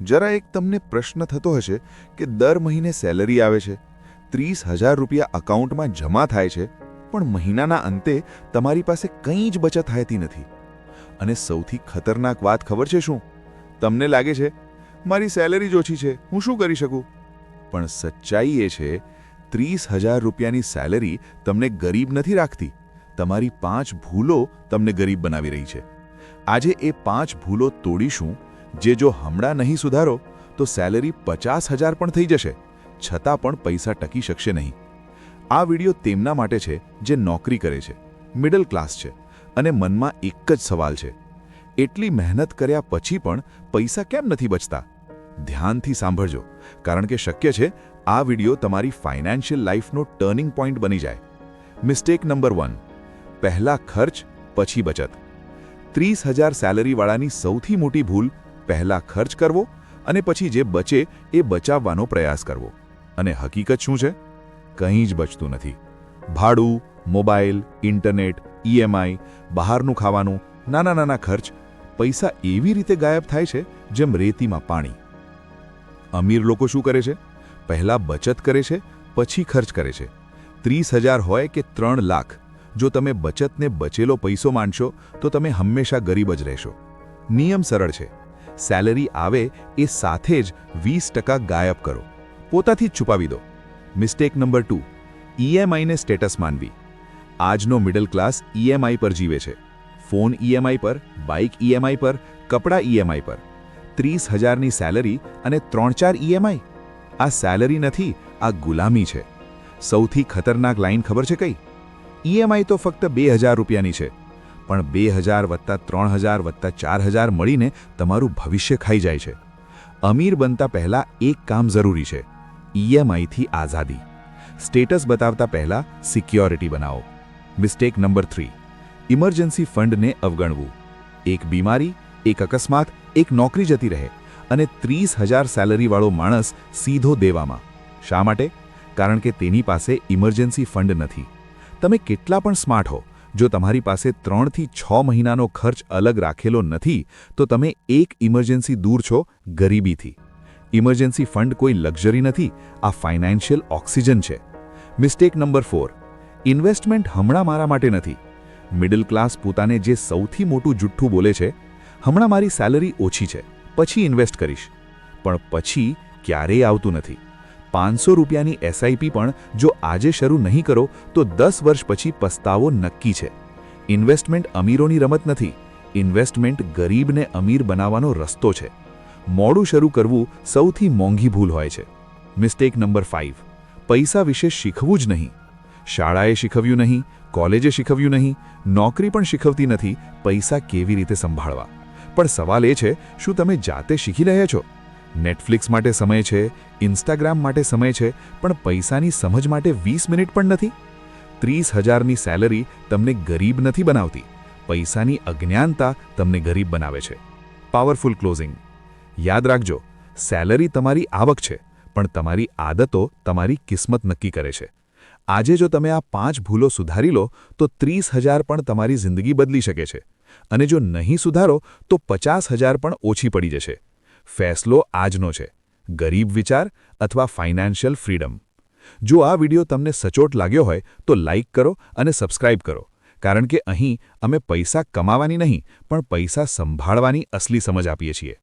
જરા એક તમને પ્રશ્ન થતો હશે કે દર મહિને સેલરી આવે છે, ત્રીસ હજાર રૂપિયા અકાઉન્ટમાં જમા થાય છે, પણ મહિનાના અંતે તમારી પાસે કંઈ જ બચત થતી નથી. અને સૌથી ખતરનાક વાત ખબર છે શું? તમને લાગે છે, મારી સેલરી જ ઓછી છે, હું શું કરી શકું? પણ સચ્ચાઈ એ છે, ત્રીસ હજાર રૂપિયાની સેલરી તમને ગરીબ નથી રાખતી, તમારી પાંચ ભૂલો તમને ગરીબ બનાવી રહી છે. આજે એ પાંચ ભૂલો તોડીશું જે જો હમણાં નહીં સુધારો, તો સેલરી પચાસ હજાર પણ થઈ જશે, છતાં પણ પૈસા ટકી શકશે નહીં. આ વીડિયો તેમના માટે છે, જે નોકરી કરે છે મિડલ ક્લાસ છે, અને મનમાં એક જ સવાલ છે. એટલી મહેનત કર્યા પછી પણ પૈસા કેમ નથી બચતા? ધ્યાનથી સાંભળજો, કારણ કે શક્ય છે, આ વિડિયો તમારી ફાઇનાન્શિયલ લાઈફનો ટર્નિંગ પોઈન્ટ બની જાય. મિસ્ટેક નંબર વન પહેલા ખર્ચ, પછી બચત. ત્રીસ હજાર સેલરીવાળાની સૌથી મોટી ભૂલ પહેલા ખર્ચ કરવો અને પછી જે બચે એ બચાવવાનો પ્રયાસ કરવો. અને હકીકત શું છે? કંઈ જ બચતું નથી. ભાડું, મોબાઈલ, ઇન્ટરનેટ ઈએમઆઈ બહારનું ખાવાનું, નાના નાના ખર્ચ, પૈસા એવી રીતે ગાયબ થાય છે જેમ રેતીમાં પાણી. અમીર લોકો શું કરે છે? પહેલાં બચત કરે છે, પછી ખર્ચ કરે છે. ત્રીસ હજાર હોય કે ત્રણ લાખ, જો તમે બચતને બચેલો પૈસો માનશો, તો તમે હંમેશા ગરીબ જ રહેશો. નિયમ સરળ છે. સેલરી આવે એ સાથે જ વીસ ટકા ગાયબ કરો. પોતાથી જ છુપાવી દો. મિસ્ટેક નંબર ટુ ઈએમઆઈને સ્ટેટસ માનવી. આજનો મિડલ ક્લાસ ઈએમઆઈ પર જીવે છે. ફોન ઈએમઆઈ પર બાઇક ઈએમઆઈ પર, કપડાં ઈએમઆઈ પર. ત્રીસ હજારની સેલરી અને ત્રણ ચાર ઈએમઆઈ આ સેલરી નથી, આ ગુલામી છે. સૌથી ખતરનાક લાઈન ખબર છે કઈ? ઈએમઆઈ તો ફક્ત બે હજાર રૂપિયાની છે. પણ બે હજાર વત્તા ત્રણ હજાર વત્તા ચાર હજાર મળીને તમારું ભવિષ્ય ખાઈ જાય છે. અમીર બનતા પહેલાં એક કામ જરૂરી છે ઈએમઆઈથી આઝાદી. સ્ટેટસ બતાવતા પહેલાં સિક્યોરિટી બનાવો. મિસ્ટેક નંબર થ્રી ઇમરજન્સી ફંડને અવગણવું. એક બીમારી, એક અકસ્માત, એક નોકરી જતી રહે અને ત્રીસ હજાર સેલરીવાળો માણસ સીધો દેવામાં. શા માટે? કારણ કે તેની પાસે ઇમરજન્સી ફંડ નથી. તમે કેટલા પણ સ્માર્ટ હો જો તમારી પાસે ત્રણથી છ મહિનાનો ખર્ચ અલગ રાખેલો નથી, તો તમે એક ઇમરજન્સી દૂર છો ગરીબીથી. ઇમરજન્સી ફંડ કોઈ લક્ઝરી નથી, આ ફાઇનાન્શિયલ ઓક્સિજન છે. Mistake number four. ઇન્વેસ્ટમેન્ટ હમણાં મારા માટે નથી. મિડલ ક્લાસ પોતાને જે સૌથી મોટું જુઠ્ઠું બોલે છે, હમણાં મારી સેલરી ઓછી છે, પછી ઇન્વેસ્ટ કરીશ. પણ પછી ક્યારેય આવતું નથી. પાંચસો રૂપિયાની એસઆઈપી પણ જો આજે શરૂ નહીં કરો, તો દસ વર્ષ પછી પસ્તાવો નક્કી છે. ઇન્વેસ્ટમેન્ટ અમીરોની રમત નથી. ઇન્વેસ્ટમેન્ટ ગરીબને અમીર બનાવવાનો રસ્તો છે. મોડું શરૂ કરવું સૌથી મોંઘી ભૂલ હોય છે. મિસ્ટેક નંબર ફાઇવ પૈસા વિશે શીખવું જ નહીં. શાળાએ શીખવ્યું નહીં, કોલેજે શીખવ્યું નહીં, નોકરી પણ શીખવતી નથી, પૈસા કેવી રીતે સંભાળવા? પણ સવાલ એ છે, શું તમે જાતે શીખી રહ્યા છો? નેટફ્લિક્સ માટે સમય છે ઇન્સ્ટાગ્રામ માટે સમય છે, પણ પૈસાની સમજ માટે વીસ મિનિટ પણ નથી. ત્રીસ હજારની સેલરી તમને ગરીબ નથી બનાવતી. પૈસાની અજ્ઞાનતા તમને ગરીબ બનાવે છે. પાવરફુલ ક્લોઝિંગ યાદ રાખજો, સેલરી તમારી આવક છે, પણ તમારી આદતો તમારી કિસ્મત નક્કી કરે છે. આજે જો તમે આ પાંચ ભૂલો સુધારી લો, તો ત્રીસ હજાર પણ તમારી જિંદગી બદલી શકે છે. અને જો નહીં સુધારો, તો પચાસ હજાર પણ ઓછી પડી જશે. ફેસલો આજનો છે. ગરીબ વિચાર અથવા ફાઇનાન્શિયલ ફ્રીડમ. જો આ વિડિયો તમને સચોટ લાગ્યો હોય, તો લાઇક કરો અને સબસ્ક્રાઇબ કરો. કારણ કે અહીં અમે પૈસા કમાવાની નહીં, પણ પૈસા સંભાળવાની અસલી સમજ આપીએ છીએ.